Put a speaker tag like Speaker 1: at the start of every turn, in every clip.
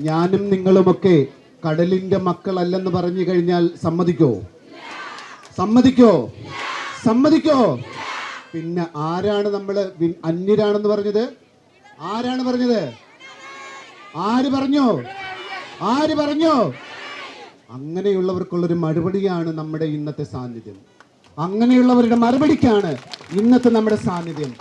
Speaker 1: ഞാനും നിങ്ങളുമൊക്കെ കടലിന്റെ മക്കളല്ലെന്ന് പറഞ്ഞു കഴിഞ്ഞാൽ സമ്മതിക്കോ? സമ്മതിക്കോ? സമ്മതിക്കോ? പിന്നെ ആരാണ് നമ്മൾ അന്യരാണെന്ന് പറഞ്ഞത്? ആരാണ് പറഞ്ഞത്? ആര് പറഞ്ഞോ? ആര് പറഞ്ഞോ? അങ്ങനെയുള്ളവർക്കുള്ളൊരു മറുപടിയാണ് നമ്മുടെ ഇന്നത്തെ സാന്നിധ്യം. അങ്ങനെയുള്ളവരുടെ മറുപടിക്കാണ് ഇന്നത്തെ നമ്മുടെ സാന്നിധ്യം.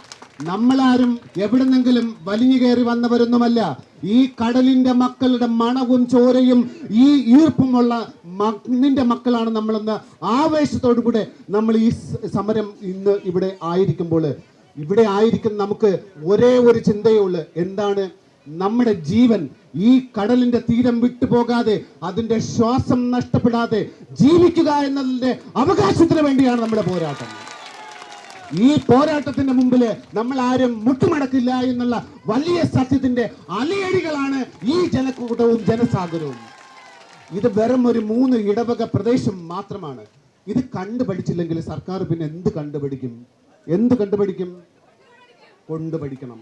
Speaker 1: നമ്മളാരും എവിടുന്നെങ്കിലും വലിഞ്ഞു കയറി വന്നവരൊന്നുമല്ല. ഈ കടലിന്റെ മക്കളുടെ മണവും ചോരയും ഈ ഈർപ്പുമുള്ള മണ്ണിന്റെ മക്കളാണ് നമ്മളെന്ന് ആവേശത്തോടു കൂടെ നമ്മൾ ഈ സമരം ഇന്ന് ഇവിടെ ആയിരിക്കുമ്പോൾ. ഇവിടെ ആയിരിക്കും നമുക്ക് ഒരേ ഒരു ചിന്തയേ ഉള്ളൂ. എന്താണ്? നമ്മുടെ ജീവൻ ഈ കടലിന്റെ തീരം വിട്ടുപോകാതെ അതിന്റെ ശ്വാസം നഷ്ടപ്പെടാതെ ജീവിക്കുക എന്നതിന്റെ അവകാശത്തിന് വേണ്ടിയാണ് നമ്മുടെ പോരാട്ടം. ഈ പോരാട്ടത്തിന്റെ മുമ്പിൽ നമ്മൾ ആരും മുട്ടുമടക്കില്ല എന്നുള്ള വലിയ സത്യത്തിന്റെ അലയടികളാണ് ഈ ജനക്കൂട്ടവും ജനസാഗരവും. ഇത് വെറും ഒരു മൂന്ന് ഇടവക പ്രദേശം മാത്രമാണ്. ഇത് കണ്ടുപഠിച്ചില്ലെങ്കിൽ സർക്കാർ പിന്നെ എന്ത് കണ്ടുപിടിക്കും എന്ത് കണ്ടുപിടിക്കും കൊണ്ടുപഠിക്കണം.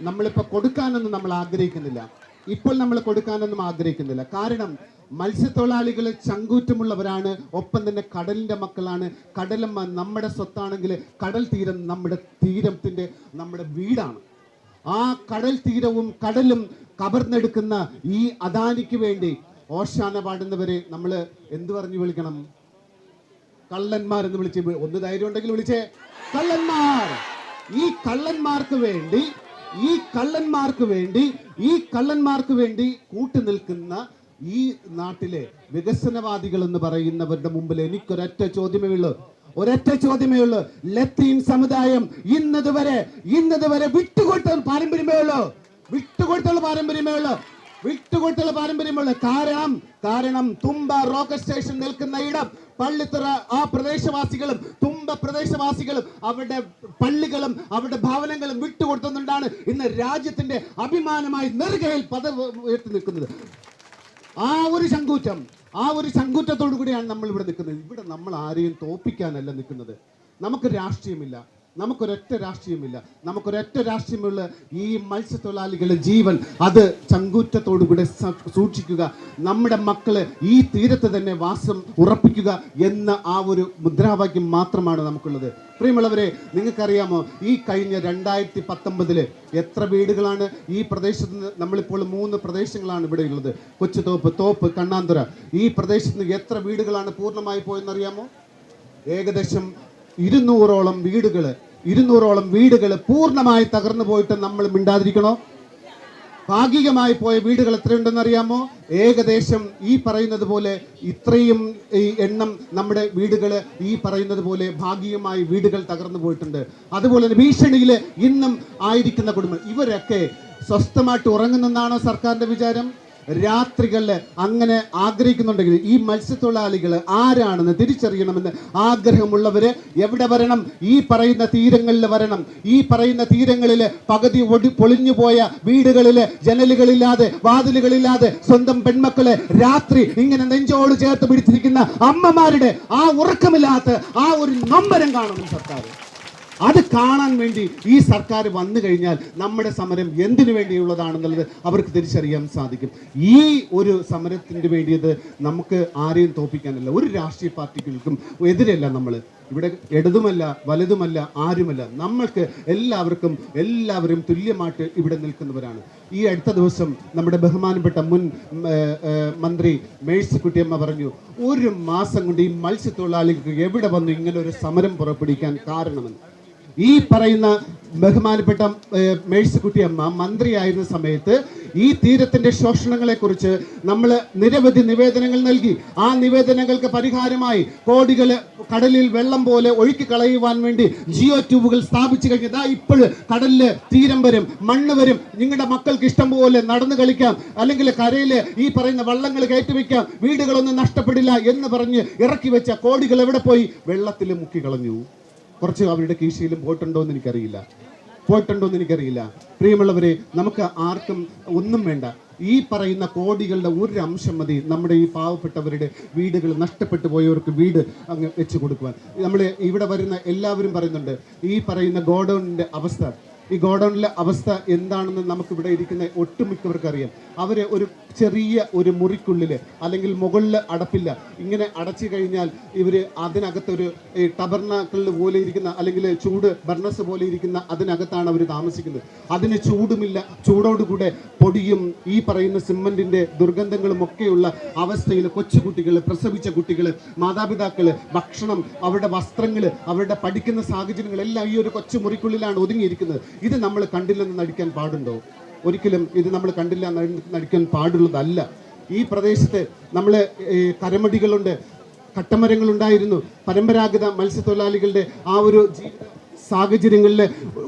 Speaker 1: നമ്മളിപ്പോൾ കൊടുക്കാനൊന്നും നമ്മൾ ആഗ്രഹിക്കുന്നില്ല. ഇപ്പോൾ നമ്മൾ കൊടുക്കാനൊന്നും ആഗ്രഹിക്കുന്നില്ല. കാരണം മത്സ്യത്തൊഴിലാളികൾ ചങ്കൂറ്റമുള്ളവരാണ് ഒപ്പം തന്നെ കടലിന്റെ മക്കളാണ്. കടലും നമ്മുടെ സ്വത്താണെങ്കിൽ കടൽ തീരം നമ്മുടെ തീരത്തിന്റെ നമ്മുടെ വീടാണ്. ആ കടൽ തീരവും കടലും കവർന്നെടുക്കുന്ന ഈ അദാനിക്ക് വേണ്ടി ഓശാന പാടുന്നവരെ നമ്മൾ എന്തു പറഞ്ഞു വിളിക്കണം? കള്ളന്മാർ എന്ന് വിളിച്ച് ഒന്ന് ധൈര്യം ഉണ്ടെങ്കിൽ വിളിച്ചേ. കള്ളന്മാർ. ഈ കള്ളന്മാർക്ക് വേണ്ടി ഈ കള്ളന്മാർക്ക് വേണ്ടി ഈ കള്ളന്മാർക്ക് വേണ്ടി കൂട്ടു നിൽക്കുന്ന ഈ നാട്ടിലെ വികസനവാദികൾ എന്ന് പറയുന്നവരുടെ മുമ്പിൽ എനിക്കൊരൊറ്റ ചോദ്യമേ ഉള്ളൂ. ഒരൊറ്റ ചോദ്യമേ ഉള്ളൂ. ലത്തീൻ സമുദായം ഇന്നതുവരെ ഇന്നതുവരെ വിട്ടുകൊടുത്ത പാരമ്പര്യമേ ഉള്ളൂ. വിട്ടുകൊടുത്തുള്ള പാരമ്പര്യമേ ഉള്ളൂ. വിട്ടുകൊടുത്തുള്ള പാരമ്പര്യമുള്ള കാരണം കാരണം തുമ്പ റോക്കറ്റ് സ്റ്റേഷൻ നിൽക്കുന്ന ഇടം പള്ളിത്തുറ ആ പ്രദേശവാസികളും തുമ്പ പ്രദേശവാസികളും അവരുടെ പള്ളികളും അവരുടെ ഭവനങ്ങളും വിട്ടുകൊടുത്തുകൊണ്ടാണ് ഇന്ന് രാജ്യത്തിന്റെ അഭിമാനമായി നെറുകയിൽ പദവ് ഉയർത്തി നിൽക്കുന്നത്. ആ ഒരു ശങ്കൂറ്റം ആ ഒരു ശങ്കൂറ്റത്തോടു കൂടിയാണ് നമ്മൾ ഇവിടെ നിൽക്കുന്നത്. ഇവിടെ നമ്മൾ ആരെയും തോപ്പിക്കാനല്ല നിൽക്കുന്നത്. നമുക്ക് രാഷ്ട്രീയമില്ല. നമുക്കൊരൊറ്റ രാഷ്ട്രീയമില്ല. നമുക്കൊരൊറ്റ രാഷ്ട്രീയമുള്ള ഈ മത്സ്യത്തൊഴിലാളികളുടെ ജീവൻ അത് ചങ്കൂറ്റത്തോടുകൂടെ സൂക്ഷിക്കുക. നമ്മുടെ മക്കൾ ഈ തീരത്ത് തന്നെ വാസം ഉറപ്പിക്കുക എന്ന ആ ഒരു മുദ്രാവാക്യം മാത്രമാണ് നമുക്കുള്ളത്. പ്രിയമുള്ളവരെ നിങ്ങൾക്കറിയാമോ ഈ കഴിഞ്ഞ രണ്ടായിരത്തി പത്തൊമ്പതിൽ എത്ര വീടുകളാണ് ഈ പ്രദേശത്ത് നിന്ന് നമ്മളിപ്പോൾ മൂന്ന് പ്രദേശങ്ങളാണ് ഇവിടെ ഉള്ളത്. കൊച്ചുതോപ്പ് തോപ്പ് കണ്ണാന്തുര. ഈ പ്രദേശത്ത് നിന്ന് എത്ര വീടുകളാണ് പൂർണമായി പോയെന്നറിയാമോ? ഏകദേശം ഇരുന്നൂറോളം വീടുകൾ ഇരുന്നൂറോളം വീടുകൾ പൂർണമായി തകർന്നു പോയിട്ട് നമ്മൾ മിണ്ടാതിരിക്കണോ? ഭാഗികമായി പോയ വീടുകൾ എത്രയുണ്ടെന്ന് അറിയാമോ? ഏകദേശം ഈ പറയുന്നത് പോലെ ഇത്രയും ഈ എണ്ണം നമ്മുടെ വീടുകൾ ഈ പറയുന്നത് പോലെ ഭാഗികമായി വീടുകൾ തകർന്നു പോയിട്ടുണ്ട്. അതുപോലെ തന്നെ ഭീഷണിയിൽ ഇന്നും ആയിരിക്കുന്ന കുടുംബം. ഇവരൊക്കെ സ്വസ്ഥമായിട്ട് ഉറങ്ങുന്നെന്നാണോ സർക്കാരിന്റെ വിചാരം? രാത്രികളിൽ അങ്ങനെ ആഗ്രഹിക്കുന്നുണ്ടെങ്കിൽ ഈ മത്സ്യത്തൊഴിലാളികൾ ആരാണെന്ന് തിരിച്ചറിയണമെന്ന് ആഗ്രഹമുള്ളവര് എവിടെ വരണം? ഈ പറയുന്ന തീരങ്ങളിൽ വരണം. ഈ പറയുന്ന തീരങ്ങളിൽ പകുതി ഒടി പൊളിഞ്ഞു പോയ വീടുകളിൽ ജനലുകളില്ലാതെ വാതിലുകളില്ലാതെ സ്വന്തം പെൺമക്കളെ രാത്രി ഇങ്ങനെ നെഞ്ചോട് ചേർത്ത് പിടിച്ചിരിക്കുന്ന അമ്മമാരുടെ ആ ഉറക്കമില്ലാത്ത ആ ഒരു നമ്പരം കാണണം സർക്കാർ അത് കാണാൻ വേണ്ടി ഈ സർക്കാർ വന്നു കഴിഞ്ഞാൽ നമ്മുടെ സമരം എന്തിനു വേണ്ടിയുള്ളതാണെന്നുള്ളത് അവർക്ക് തിരിച്ചറിയാൻ സാധിക്കും. ഈ ഒരു സമരത്തിന് വേണ്ടിയത് നമുക്ക് ആരെയും തോപ്പിക്കാനല്ല ഒരു രാഷ്ട്രീയ പാർട്ടികൾക്കും എതിരല്ല നമ്മൾ. ഇവിടെ ഇടതുമല്ല വലുതുമല്ല ആരുമല്ല. നമ്മൾക്ക് എല്ലാവർക്കും എല്ലാവരും തുല്യമായിട്ട് ഇവിടെ നിൽക്കുന്നവരാണ്. ഈ അടുത്ത ദിവസം നമ്മുടെ ബഹുമാനപ്പെട്ട മുൻ മന്ത്രി മേഴ്സിക്കുട്ടിയമ്മ പറഞ്ഞു ഒരു മാസം കൊണ്ട് ഈ മത്സ്യത്തൊഴിലാളികൾക്ക് എവിടെ വന്നു ഇങ്ങനെ ഒരു സമരം പുറപ്പെടുവിക്കാൻ കാരണമെന്ന്? ഈ പറയുന്ന ബഹുമാനപ്പെട്ട മേഴ്സിക്കുട്ടിയമ്മ മന്ത്രിയായിരുന്ന സമയത്ത് ഈ തീരത്തിന്റെ ശോഷണങ്ങളെ കുറിച്ച് നമ്മൾ നിരവധി നിവേദനങ്ങൾ നൽകി. ആ നിവേദനങ്ങൾക്ക് പരിഹാരമായി കോടികൾ കടലിൽ വെള്ളം പോലെ ഒഴുക്കി കളയുവാൻ വേണ്ടി ജിയോ ട്യൂബുകൾ സ്ഥാപിച്ചു കഴിഞ്ഞതാ ഇപ്പോൾ കടലിൽ തീരം വരും മണ്ണ് വരും. നിങ്ങളുടെ മക്കൾക്ക് ഇഷ്ടം പോലെ നടന്നു കളിക്കാം. അല്ലെങ്കിൽ കരയിൽ ഈ പറയുന്ന വള്ളങ്ങൾ കയറ്റിവെക്കാം. വീടുകളൊന്നും നഷ്ടപ്പെടില്ല എന്ന് പറഞ്ഞ് ഇറക്കി വെച്ച കോടികൾ എവിടെ പോയി? വെള്ളത്തിൽ മുക്കി കളഞ്ഞു. കുറച്ച് അവരുടെ കീശയിലും പോയിട്ടുണ്ടോ എന്ന് എനിക്കറിയില്ല. പോയിട്ടുണ്ടോ എന്ന് എനിക്കറിയില്ല. പ്രിയമുള്ളവരെ നമുക്ക് ആർക്കും ഒന്നും വേണ്ട. ഈ പറയുന്ന കോടികളുടെ ഒരു അംശം മതി നമ്മുടെ ഈ പാവപ്പെട്ടവരുടെ വീടുകൾ നഷ്ടപ്പെട്ടു പോയവർക്ക് വീട് അങ്ങ് വെച്ച് കൊടുക്കുവാൻ. നമ്മൾ ഇവിടെ വരുന്ന എല്ലാവരും പറയുന്നുണ്ട് ഈ പറയുന്ന ഗോഡൗണിന്റെ അവസ്ഥ ഈ ഗോഡൗണിലെ അവസ്ഥ എന്താണെന്ന് നമുക്ക് ഇവിടെ ഇരിക്കുന്ന ഒട്ടുമിക്കവർക്ക് അറിയാം അവരെ ഒരു ചെറിയ ഒരു മുറിക്കുള്ളിൽ അല്ലെങ്കിൽ മുകളിൽ അടപ്പില്ല. ഇങ്ങനെ അടച്ചു കഴിഞ്ഞാൽ ഇവർ അതിനകത്തൊരു ഈ ടബർനാക്കളിൽ പോലെ ഇരിക്കുന്ന അല്ലെങ്കിൽ ചൂട് ബർണസ് പോലെ ഇരിക്കുന്ന അതിനകത്താണ് അവർ താമസിക്കുന്നത്. അതിന് ചൂടുമില്ല. ചൂടോടുകൂടെ പൊടിയും ഈ പറയുന്ന സിമന്റിന്റെ ദുർഗന്ധങ്ങളും ഒക്കെയുള്ള അവസ്ഥയിൽ കൊച്ചുകുട്ടികൾ പ്രസവിച്ച കുട്ടികൾ മാതാപിതാക്കൾ ഭക്ഷണം അവരുടെ വസ്ത്രങ്ങൾ അവരുടെ പഠിക്കുന്ന സാഹചര്യങ്ങളെല്ലാം ഈ ഒരു കൊച്ചു മുറിക്കുള്ളിലാണ് ഒതുങ്ങിയിരിക്കുന്നത്. ഇത് നമ്മൾ കണ്ടില്ലെന്ന് നടിക്കാൻ പാടുണ്ടോ? ഒരിക്കലും ഇത് നമ്മൾ കണ്ടില്ല നടിക്കാൻ പാടുള്ളതല്ല. ഈ പ്രദേശത്ത് നമ്മൾ കരമടികളുണ്ട് കട്ടമരങ്ങളുണ്ടായിരുന്നു പരമ്പരാഗത മത്സ്യത്തൊഴിലാളികളുടെ ആ ഒരു സാഹചര്യങ്ങളിൽ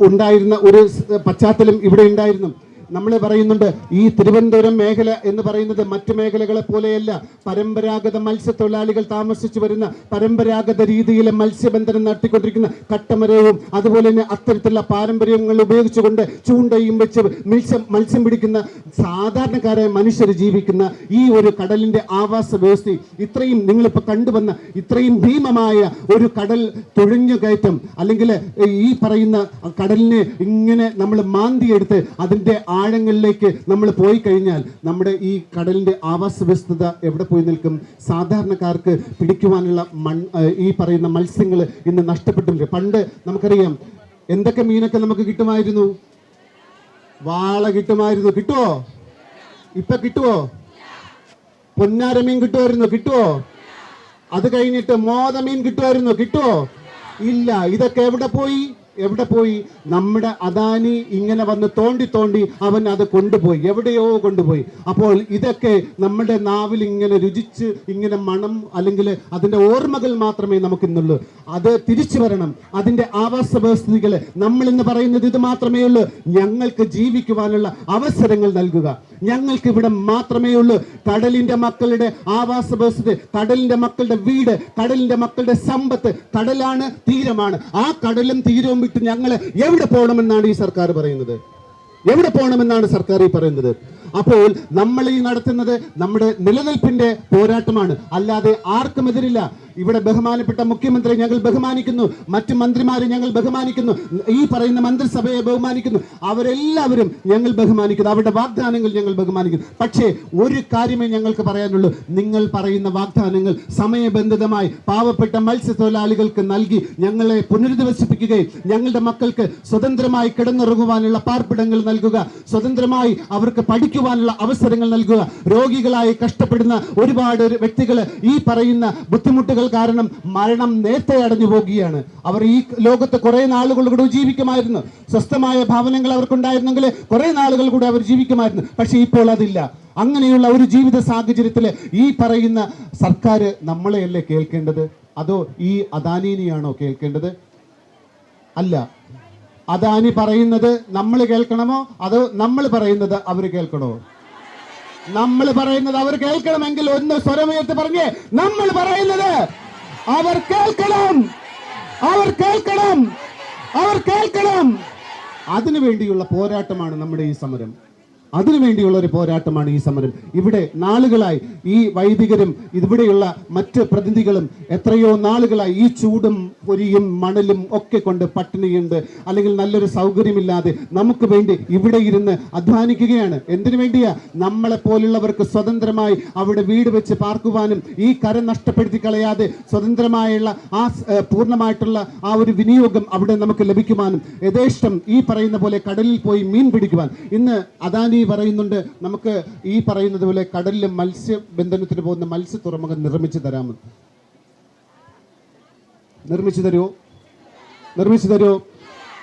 Speaker 1: ഉണ്ടായിരുന്ന ഒരു പശ്ചാത്തലം ഇവിടെ ഉണ്ടായിരുന്നു. നമ്മൾ പറയുന്നുണ്ട് ഈ തിരുവനന്തപുരം മേഖല എന്ന് പറയുന്നത് മറ്റു മേഖലകളെ പോലെയല്ല. പരമ്പരാഗത മത്സ്യത്തൊഴിലാളികൾ താമസിച്ചു വരുന്ന പരമ്പരാഗത രീതിയിലെ മത്സ്യബന്ധനം നടത്തിക്കൊണ്ടിരിക്കുന്ന കട്ടമരവും അതുപോലെ തന്നെ അത്തരത്തിലുള്ള പാരമ്പര്യങ്ങൾ ഉപയോഗിച്ചുകൊണ്ട് ചൂണ്ടയും വെച്ച് മത്സ്യം മത്സ്യം പിടിക്കുന്ന സാധാരണക്കാരായ മനുഷ്യർ ജീവിക്കുന്ന ഈ ഒരു കടലിന്റെ ആവാസ വ്യവസ്ഥ ഇത്രയും നിങ്ങളിപ്പോൾ കണ്ടുവന്ന ഇത്രയും ഭീമമായ ഒരു കടൽ തുഴഞ്ഞു കയറ്റം അല്ലെങ്കിൽ ഈ പറയുന്ന കടലിനെ ഇങ്ങനെ നമ്മൾ മാന്തിയെടുത്ത് അതിന്റെ ആഴങ്ങളിലേക്ക് നമ്മൾ പോയി കഴിഞ്ഞാൽ നമ്മുടെ ഈ കടലിന്റെ ആവാസ വ്യവസ്ഥത എവിടെ പോയി നിൽക്കും? സാധാരണക്കാർക്ക് പിടിക്കുവാനുള്ള മൺ ഈ പറയുന്ന മത്സ്യങ്ങൾ ഇന്ന് നഷ്ടപ്പെട്ടിട്ടുണ്ട്. പണ്ട് നമുക്കറിയാം എന്തൊക്കെ മീനൊക്കെ നമുക്ക് കിട്ടുമായിരുന്നു? വാള കിട്ടുമായിരുന്നു. കിട്ടുമോ ഇപ്പൊ കിട്ടുമോ പൊന്നാരമീൻ കിട്ടുമായിരുന്നു. കിട്ടുമോ അത് കഴിഞ്ഞിട്ട് മോതമീൻ കിട്ടുമായിരുന്നു. കിട്ടുമോ ഇല്ല. ഇതൊക്കെ എവിടെ പോയി? എവിടെ പോയി? നമ്മുടെ അദാനി ഇങ്ങനെ വന്ന് തോണ്ടി തോണ്ടി അവൻ അത് കൊണ്ടുപോയി. എവിടെയോ കൊണ്ടുപോയി. അപ്പോൾ ഇതൊക്കെ നമ്മുടെ നാവിൽ ഇങ്ങനെ രുചിച്ച് ഇങ്ങനെ മണം അല്ലെങ്കിൽ അതിന്റെ ഓർമ്മകൾ മാത്രമേ നമുക്ക് ഇന്നുള്ളൂ അത് തിരിച്ചു വരണം. അതിന്റെ ആവാസ വ്യവസ്ഥകൾ നമ്മൾ ഇന്ന് പറയുന്നത് ഇത് മാത്രമേ ഉള്ളൂ. ഞങ്ങൾക്ക് ജീവിക്കുവാനുള്ള അവസരങ്ങൾ നൽകുക. ഞങ്ങൾക്ക് ഇവിടെ മാത്രമേ ഉള്ളൂ. കടലിന്റെ മക്കളുടെ ആവാസ വ്യവസ്ഥ കടലിന്റെ മക്കളുടെ വീട് കടലിന്റെ മക്കളുടെ സമ്പത്ത് കടലാണ് തീരമാണ്. ആ കടലും തീരവും വിട്ട് ഞങ്ങൾ എവിടെ പോകണമെന്നാണ് ഈ സർക്കാർ പറയുന്നത്? എവിടെ പോകണമെന്നാണ് സർക്കാർ ഈ പറയുന്നത്? അപ്പോൾ നമ്മൾ ഈ നടത്തുന്നത് നമ്മുടെ നിലനിൽപ്പിന്റെ പോരാട്ടമാണ്. അല്ലാതെ ആർക്കും എതിരില്ല. ഇവിടെ ബഹുമാനപ്പെട്ട മുഖ്യമന്ത്രി ഞങ്ങൾ ബഹുമാനിക്കുന്നു. മറ്റു മന്ത്രിമാരെ ഞങ്ങൾ ബഹുമാനിക്കുന്നു. ഈ പറയുന്ന മന്ത്രിസഭയെ ബഹുമാനിക്കുന്നു. അവരെല്ലാവരും ഞങ്ങൾ ബഹുമാനിക്കുന്നു. അവരുടെ വാഗ്ദാനങ്ങൾ ഞങ്ങൾ ബഹുമാനിക്കുന്നു. പക്ഷേ ഒരു കാര്യമേ ഞങ്ങൾക്ക് പറയാനുള്ളൂ. നിങ്ങൾ പറയുന്ന വാഗ്ദാനങ്ങൾ സമയബന്ധിതമായി പാവപ്പെട്ട മത്സ്യത്തൊഴിലാളികൾക്ക് നൽകി ഞങ്ങളെ പുനരധിവസിപ്പിക്കുകയും ഞങ്ങളുടെ മക്കൾക്ക് സ്വതന്ത്രമായി കിടന്നുറങ്ങുവാനുള്ള പാർപ്പിടങ്ങൾ നൽകുക സ്വതന്ത്രമായി അവർക്ക് പഠിക്കുവാനുള്ള അവസരങ്ങൾ നൽകുക രോഗികളായി കഷ്ടപ്പെടുന്ന ഒരുപാട് വ്യക്തികൾ ഈ പറയുന്ന ബുദ്ധിമുട്ടുകൾ കാരണം മരണം നേരത്തെ അടഞ്ഞു പോകുകയാണ്. അവർ ഈ ലോകത്ത് കുറേ നാളുകൾ കൂടെ ജീവിക്കുമായിരുന്നു. സ്വസ്ഥമായ ഭവനങ്ങൾ അവർക്കുണ്ടായിരുന്നെങ്കിൽ കുറെ നാളുകൾ കൂടെ അവർ ജീവിക്കുമായിരുന്നു. പക്ഷേ ഇപ്പോൾ അതില്ല. അങ്ങനെയുള്ള ഒരു ജീവിത സാഹചര്യത്തിൽ ഈ പറയുന്ന സർക്കാർ നമ്മളെയല്ലേ കേൾക്കേണ്ടത്? അതോ ഈ അദാനീനെയാണോ കേൾക്കേണ്ടത്? അല്ല. അദാനി പറയുന്നത് നമ്മൾ കേൾക്കണമോ? അതോ നമ്മൾ പറയുന്നത് അവർ കേൾക്കണോ? നമ്മൾ പറയുന്നത് അവർ കേൾക്കണമെങ്കിൽ ഒന്ന് സ്വരമുയർത്തി പറഞ്ഞേ നമ്മൾ പറയുന്നത് അവർ കേൾക്കണം അവർ കേൾക്കണം അവർ കേൾക്കണം. അതിനു വേണ്ടിയുള്ള പോരാട്ടമാണ് നമ്മുടെ ഈ സമരം. അതിനു വേണ്ടിയുള്ള ഒരു പോരാട്ടമാണ് ഈ സമരം. ഇവിടെ നാളുകളായി ഈ വൈദികരും ഇവിടെയുള്ള മറ്റ് പ്രതിനിധികളും എത്രയോ നാളുകളായി ഈ ചൂടും പൊരിയും മണലും ഒക്കെ കൊണ്ട് പട്ടിണിയുണ്ട്. അല്ലെങ്കിൽ നല്ലൊരു സൗകര്യമില്ലാതെ നമുക്ക് വേണ്ടി ഇവിടെ ഇരുന്ന് അധ്വാനിക്കുകയാണ്. എന്തിനു വേണ്ടിയാ? നമ്മളെ പോലുള്ളവർക്ക് സ്വതന്ത്രമായി അവിടെ വീട് വെച്ച് പാർക്കുവാനും ഈ കര നഷ്ടപ്പെടുത്തി കളയാതെ സ്വതന്ത്രമായുള്ള ആ പൂർണമായിട്ടുള്ള ആ ഒരു വിനിയോഗം അവിടെ നമുക്ക് ലഭിക്കുവാനും യഥേഷ്ടം ഈ പറയുന്ന പോലെ കടലിൽ പോയി മീൻ പിടിക്കുവാൻ. ഇന്ന് അദാനി പറയുന്നുണ്ട്. നമുക്ക് ഈ പറയുന്നത് പോലെ കടലിൽ മത്സ്യബന്ധനത്തിന് പോകുന്ന മത്സ്യ തുറമുഖം നിർമ്മിച്ചു തരാമെന്ന് നിർമ്മിച്ചു തരുമോ നിർമ്മിച്ചു തരുമോ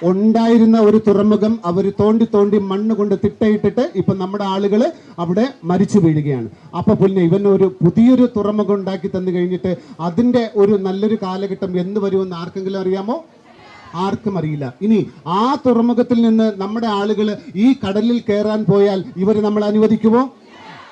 Speaker 1: ഉണ്ടായിരുന്ന ഒരു തുറമുഖം അവർ തോണ്ടി തോണ്ടി മണ്ണ് കൊണ്ട് തിട്ടയിട്ടിട്ട് ഇപ്പൊ നമ്മുടെ ആളുകൾ അവിടെ മരിച്ചു വീഴുകയാണ്. അപ്പൊ പിന്നെ ഇവൻ ഒരു പുതിയൊരു തുറമുഖം ഉണ്ടാക്കി തന്നു കഴിഞ്ഞിട്ട് അതിന്റെ ഒരു നല്ലൊരു കാലഘട്ടം എന്ന് വരുമെന്ന് ആർക്കെങ്കിലും അറിയാമോ? ആർക്കും അറിയില്ല. ഇനി ആ തുറമുഖത്തിൽ നിന്ന് നമ്മുടെ ആളുകൾ ഈ കടലിൽ കയറാൻ പോയാൽ ഇവർ നമ്മൾ അനുവദിക്കുമോ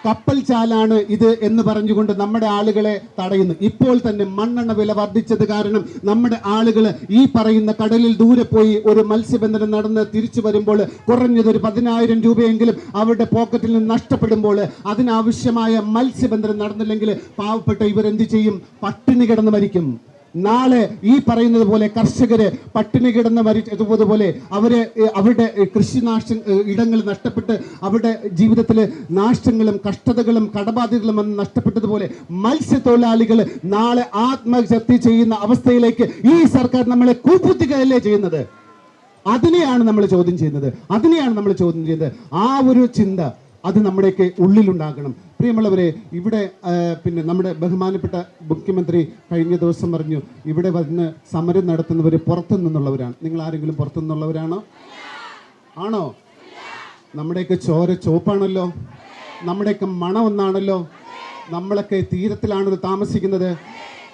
Speaker 1: കപ്പൽ ചാലാണ് ഇത് എന്ന് പറഞ്ഞുകൊണ്ട് നമ്മുടെ ആളുകളെ തടയുന്നു. ഇപ്പോൾ തന്നെ മണ്ണെണ്ണ വില വർദ്ധിച്ചത് കാരണം നമ്മുടെ ആളുകൾ ഈ പറയുന്ന കടലിൽ ദൂരെ പോയി ഒരു മത്സ്യബന്ധനം നടന്ന് തിരിച്ചു വരുമ്പോൾ കുറഞ്ഞത് ഒരു പതിനായിരം രൂപയെങ്കിലും അവരുടെ പോക്കറ്റിൽ നിന്ന് നഷ്ടപ്പെടുമ്പോൾ അതിനാവശ്യമായ മത്സ്യബന്ധനം നടന്നില്ലെങ്കിൽ പാവപ്പെട്ട ഇവരെന്ത് ചെയ്യും? പട്ടിണി കിടന്ന് മരിക്കും. നാളെ ഈ പറയുന്നത് പോലെ കർഷകര് പട്ടിണി കിടന്ന് മരിച്ചതുപോലെ അവർ അവരുടെ കൃഷി നാശ ഇടങ്ങൾ നഷ്ടപ്പെട്ട് അവരുടെ ജീവിതത്തിലെ നാശങ്ങളും കഷ്ടതകളും കടബാധ്യതകളും വന്ന് നഷ്ടപ്പെട്ടതുപോലെ മത്സ്യത്തൊഴിലാളികൾ നാളെ ആത്മഹത്യ ചെയ്യുന്ന അവസ്ഥയിലേക്ക് ഈ സർക്കാർ നമ്മളെ കൂപ്പുത്തിക്കല്ലേ ചെയ്യുന്നത്? അതിനെയാണ് നമ്മൾ ചോദ്യം ചെയ്യുന്നത്. അതിനെയാണ് നമ്മൾ ചോദ്യം ചെയ്യുന്നത്. ആ ഒരു ചിന്ത അത് നമ്മുടെയൊക്കെ ഉള്ളിലുണ്ടാകണം. പ്രിയമുള്ളവരെ ഇവിടെ പിന്നെ നമ്മുടെ ബഹുമാനപ്പെട്ട മുഖ്യമന്ത്രി കഴിഞ്ഞ ദിവസം പറഞ്ഞു ഇവിടെ വന്ന് സമരം നടത്തുന്നവർ പുറത്തു നിന്നുള്ളവരാണ് നിങ്ങൾ ആരെങ്കിലും പുറത്തു നിന്നുള്ളവരാണോ ആണോ? നമ്മുടെയൊക്കെ ചോര ചോപ്പാണല്ലോ നമ്മുടെയൊക്കെ മണം ഒന്നാണല്ലോ നമ്മളൊക്കെ തീരത്തിലാണ് താമസിക്കുന്നത്.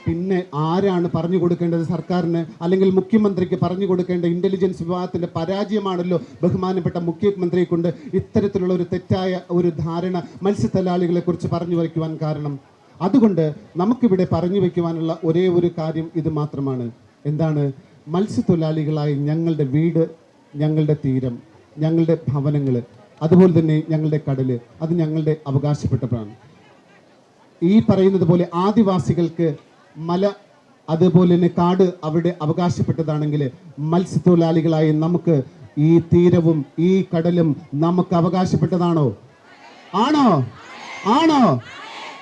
Speaker 1: പിന്നെ ആരാണ് പറഞ്ഞു കൊടുക്കേണ്ടത് സർക്കാരിന്? അല്ലെങ്കിൽ മുഖ്യമന്ത്രിക്ക് പറഞ്ഞു കൊടുക്കേണ്ട ഇന്റലിജൻസ് വിഭാഗത്തിന്റെ പരാജയമാണല്ലോ ബഹുമാനപ്പെട്ട മുഖ്യമന്ത്രിയെ കൊണ്ട് ഇത്തരത്തിലുള്ള ഒരു തെറ്റായ ഒരു ധാരണ മത്സ്യത്തൊഴിലാളികളെ കുറിച്ച് പറഞ്ഞു വയ്ക്കുവാൻ കാരണം. അതുകൊണ്ട് നമുക്കിവിടെ പറഞ്ഞു വയ്ക്കുവാനുള്ള ഒരേ ഒരു കാര്യം ഇത് മാത്രമാണ്. എന്താണ്? മത്സ്യത്തൊഴിലാളികളായി ഞങ്ങളുടെ വീട് ഞങ്ങളുടെ തീരം ഞങ്ങളുടെ ഭവനങ്ങൾ അതുപോലെ തന്നെ ഞങ്ങളുടെ കടൽ അത് ഞങ്ങളുടെ അവകാശപ്പെട്ടതാണ് ഈ പറയുന്നത് പോലെ ആദിവാസികൾക്ക് മല അതുപോലെ തന്നെ കാട് അവിടെ അവകാശപ്പെട്ടതാണെങ്കിൽ മത്സ്യത്തൊഴിലാളികളായി നമുക്ക് ഈ തീരവും ഈ കടലും നമുക്ക് അവകാശപ്പെട്ടതാണോ? ആണോ? ആണോ?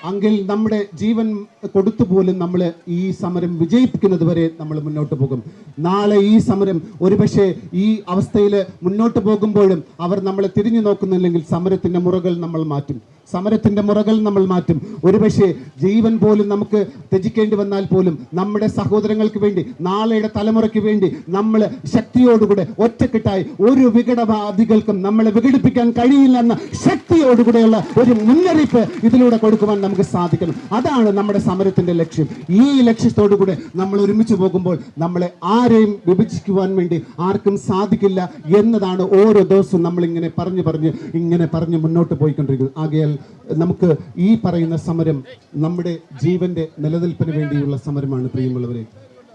Speaker 1: അങ്കിൽ നമ്മുടെ ജീവൻ കൊടുത്തു പോലും നമ്മൾ ഈ സമരം വിജയിപ്പിക്കുന്നത് വരെ നമ്മൾ മുന്നോട്ട് പോകും. നാളെ ഈ സമരം ഒരുപക്ഷെ ഈ അവസ്ഥയിൽ മുന്നോട്ട് പോകുമ്പോഴും അവർ നമ്മളെ തിരിഞ്ഞു നോക്കുന്നില്ലെങ്കിൽ സമരത്തിന്റെ മുറകൾ നമ്മൾ മാറ്റും. സമരത്തിന്റെ മുറകൾ നമ്മൾ മാറ്റും. ഒരുപക്ഷെ ജീവൻ പോലും നമുക്ക് ത്യജിക്കേണ്ടി വന്നാൽ പോലും നമ്മുടെ സഹോദരങ്ങൾക്ക് വേണ്ടി നാളെയുടെ തലമുറയ്ക്ക് വേണ്ടി നമ്മൾ ശക്തിയോടുകൂടെ ഒറ്റക്കെട്ടായി ഒരു വികടവാദികൾക്കും നമ്മളെ വിഘടിപ്പിക്കാൻ കഴിയില്ലെന്ന ശക്തിയോടുകൂടെയുള്ള ഒരു മുന്നറിയിപ്പ് ഇതിലൂടെ കൊടുക്കുവാൻ നമുക്ക് സാധിക്കണം. അതാണ് നമ്മുടെ സമരത്തിന്റെ ലക്ഷ്യം. ഈ ലക്ഷ്യത്തോടുകൂടെ നമ്മൾ ഒരുമിച്ച് പോകുമ്പോൾ നമ്മളെ ആരെയും വിഭജിക്കുവാൻ വേണ്ടി ആർക്കും സാധിക്കില്ല എന്നതാണ് ഓരോ ദിവസവും നമ്മളിങ്ങനെ പറഞ്ഞു പറഞ്ഞ് ഇങ്ങനെ പറഞ്ഞ് മുന്നോട്ട് പോയിക്കൊണ്ടിരിക്കുന്നത്. ആകയാൽ നമുക്ക് ഈ പറയുന്ന സമരം നമ്മുടെ ജീവന്റെ നിലനിൽപ്പിന് വേണ്ടിയുള്ള സമരമാണ് പ്രിയമുള്ളവരെ.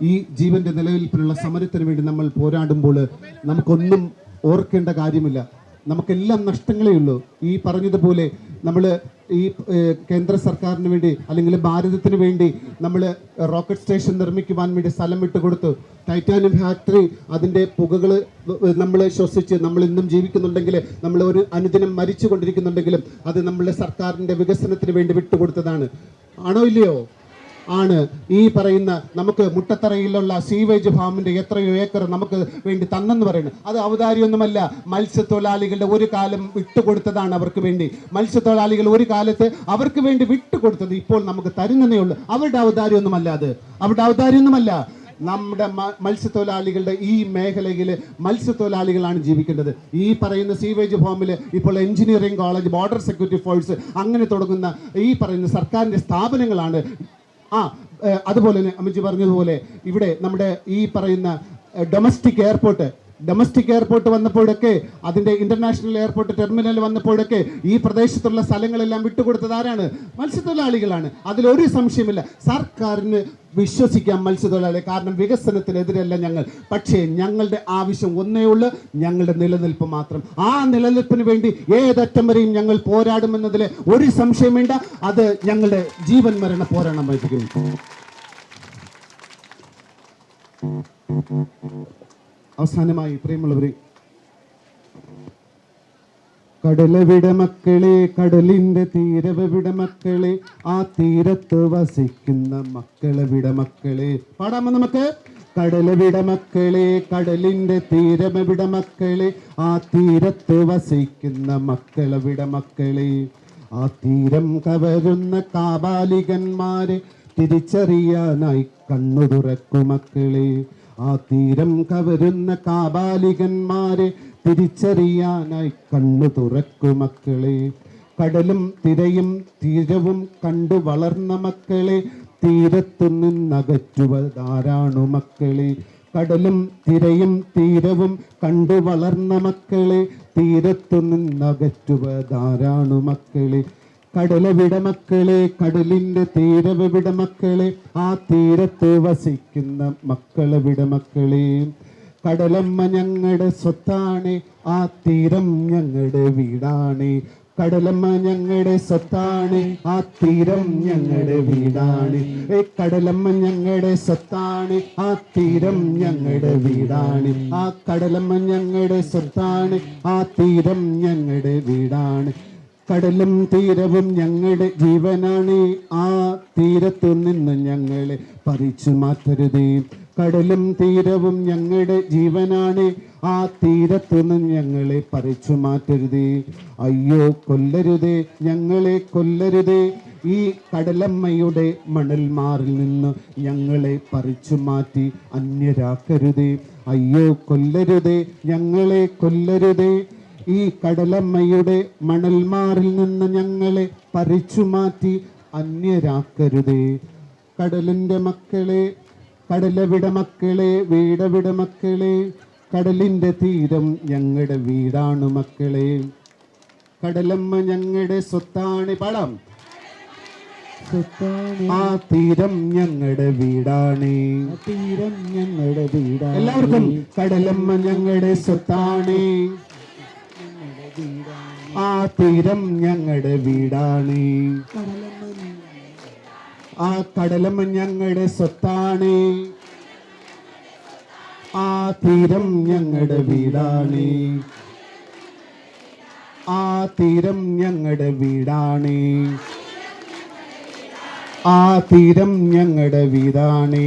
Speaker 1: ഈ ജീവന്റെ നിലനിൽപ്പിനുള്ള സമരത്തിന് വേണ്ടി നമ്മൾ പോരാടുമ്പോൾ നമുക്കൊന്നും ഓർക്കേണ്ട കാര്യമില്ല. നമുക്കെല്ലാം നഷ്ടങ്ങളേ ഉള്ളൂ. ഈ പറഞ്ഞതുപോലെ നമ്മൾ ഈ കേന്ദ്ര സർക്കാരിന് വേണ്ടി അല്ലെങ്കിൽ ഭാരതത്തിന് വേണ്ടി നമ്മൾ റോക്കറ്റ് സ്റ്റേഷൻ നിർമ്മിക്കുവാൻ വേണ്ടി സ്ഥലം വിട്ടുകൊടുത്തു ടൈറ്റാനിയം ഫാക്ടറി അതിന്റെ പുകകൾ നമ്മൾ ശ്വസിച്ച് നമ്മൾ ഇന്നും ജീവിക്കുന്നുണ്ടെങ്കിൽ നമ്മൾ ഒരു അനുദിനം മരിച്ചു കൊണ്ടിരിക്കുന്നുണ്ടെങ്കിലും അത് നമ്മളുടെ സർക്കാരിന്റെ വികസനത്തിന് വേണ്ടി വിട്ടുകൊടുത്തതാണ്. ആണോ ഇല്ലയോ? ആണ്. ഈ പറയുന്ന നമുക്ക് മുട്ടത്തറയിലുള്ള സീവേജ് ഫാമിന്റെ എത്രയോ ഏക്കർ നമുക്ക് വേണ്ടി തന്നെന്ന് പറയുന്നത് അത് അവതാരിയൊന്നുമല്ല മത്സ്യത്തൊഴിലാളികളുടെ ഒരു കാലം വിട്ടുകൊടുത്തതാണ് അവർക്ക് വേണ്ടി. മത്സ്യത്തൊഴിലാളികൾ ഒരു കാലത്ത് അവർക്ക് വേണ്ടി വിട്ടുകൊടുത്തത് ഇപ്പോൾ നമുക്ക് തരുന്നതേ ഉള്ളൂ. അവരുടെ അവതാരിയൊന്നുമല്ല അത്. അവരുടെ അവതാരിയൊന്നുമല്ല നമ്മുടെ മത്സ്യത്തൊഴിലാളികളുടെ ഈ മേഖലയിൽ മത്സ്യത്തൊഴിലാളികളാണ് ജീവിക്കേണ്ടത്. ഈ പറയുന്ന സീവേജ് ഫോമിൽ ഇപ്പോൾ engineering college border security force അങ്ങനെ തുടങ്ങുന്ന ഈ പറയുന്ന സർക്കാരിന്റെ സ്ഥാപനങ്ങളാണ് ആ അതുപോലെ തന്നെ അമിജി പറഞ്ഞതുപോലെ ഇവിടെ നമ്മുടെ ഈ പറയുന്ന ഡൊമസ്റ്റിക് എയർപോർട്ട് ഡൊമസ്റ്റിക് എയർപോർട്ട് വന്നപ്പോഴൊക്കെ അതിന്റെ ഇന്റർനാഷണൽ എയർപോർട്ട് ടെർമിനൽ വന്നപ്പോഴൊക്കെ ഈ പ്രദേശത്തുള്ള സ്ഥലങ്ങളെല്ലാം വിട്ടുകൊടുത്തത് ആരാണ്? മത്സ്യത്തൊഴിലാളികളാണ്. അതിലൊരു സംശയമില്ല സർക്കാരിന് വിശ്വസിക്കാം മത്സ്യത്തൊഴിലാളി കാരണം വികസനത്തിനെതിരല്ല ഞങ്ങൾ. പക്ഷേ ഞങ്ങളുടെ ആവശ്യം ഒന്നേ ഉള്ളൂ. ഞങ്ങളുടെ നിലനിൽപ്പ് മാത്രം. ആ നിലനിൽപ്പിന് വേണ്ടി ഏതറ്റം വരെയും ഞങ്ങൾ പോരാടുമെന്നതിൽ ഒരു സംശയം വേണ്ട അത് ഞങ്ങളുടെ ജീവൻ മരണ പോരാട്ടമായിരിക്കും അവസാനമായി പ്രിയമുള്ളവരെ കടലവിട മക്കളെ കടലിന്റെ തീരവിട മക്കളെ ആ തീരത്ത് വസിക്കുന്ന മക്കളെ വിട മക്കളെ. പാടാമോ നമുക്ക്? കടലവിട മക്കളെ കടലിന്റെ തീരവിട മക്കളെ ആ തീരത്ത് വസിക്കുന്ന മക്കളെ വിട മക്കളെ. ആ തീരം കവരുന്ന കാബാലികന്മാരെ തിരിച്ചറിയാനായി കണ്ണു തുറക്കു മക്കളെ. ആ തീരം കവരുന്ന കാബാലികന്മാരെ തിരിച്ചറിയാനായി കണ്ണു തുറക്കു മക്കളെ. കടലും തിരയും തീരവും കണ്ടു വളർന്ന മക്കളെ. തീരത്തു നിന്നകറ്റുവതാരാണു മക്കളെ? കടലും തിരയും തീരവും കണ്ടു വളർന്ന മക്കളെ. തീരത്തു നിന്നകറ്റുവതാരാണു മക്കളെ? കടലവിട വിടമക്കളെ കടലിന്റെ തീരവിട വിടമക്കളെ ആ തീരത്ത് വസിക്കുന്ന മക്കളെ മക്കളെ. കടലമ്മ ഞങ്ങളുടെ സ്വത്താണ് ആ തീരം ഞങ്ങളുടെ വീടാണ്. കടലമ്മ ഞങ്ങളുടെ സ്വത്താണ് ആ തീരം ഞങ്ങളുടെ വീടാണ്. ഏ കടലമ്മ ഞങ്ങളുടെ സ്വത്താണ് ആ തീരം ഞങ്ങളുടെ വീടാണ്. ആ കടലമ്മ ഞങ്ങളുടെ സ്വത്താണ് ആ തീരം ഞങ്ങളുടെ വീടാണ്. കടലും തീരവും ഞങ്ങളുടെ ജീവനാണ്. ആ തീരത്തു നിന്ന് ഞങ്ങളെ പറിച്ചു മാറ്റരുതേ. കടലും തീരവും ഞങ്ങളുടെ ജീവനാണ്. ആ തീരത്തു നിന്ന് ഞങ്ങളെ പറിച്ചു മാറ്റരുതേ. അയ്യോ കൊല്ലരുതേ ഞങ്ങളെ കൊല്ലരുതേ. ഈ കടലമ്മയുടെ മണൽമാറിൽ നിന്ന് ഞങ്ങളെ പറിച്ചു മാറ്റി അന്യരാക്കരുതേ. അയ്യോ കൊല്ലരുതേ ഞങ്ങളെ കൊല്ലരുതേ. ഈ കടലമ്മയുടെ മണൽമാറിൽ നിന്ന് ഞങ്ങളെ പറിച്ചു മാറ്റി അന്യരാക്കരുതേ. കടലിന്റെ മക്കളെ കടലവിട മക്കളെ വീടവിട മക്കളെ കടലിന്റെ തീരം ഞങ്ങളുടെ വീടാണ് മക്കളെ. കടലമ്മ ഞങ്ങളുടെ സ്വത്താണ് പടം ആ തീരം ഞങ്ങളുടെ വീടാണ്.
Speaker 2: തീരം ഞങ്ങളുടെ വീടാണ്.
Speaker 1: എല്ലാവർക്കും കടലമ്മ ഞങ്ങളുടെ സ്വത്താണ്. ആ തീരം ഞങ്ങളുടെ വീടാണ്. ആ കടലമ്മ ഞങ്ങളുടെ സ്വത്താണ്. ആ തീരം ഞങ്ങളുടെ വീടാണ്. ആ തീരം ഞങ്ങളുടെ വീടാണ്. ആ തീരം ഞങ്ങളുടെ വീടാണ്.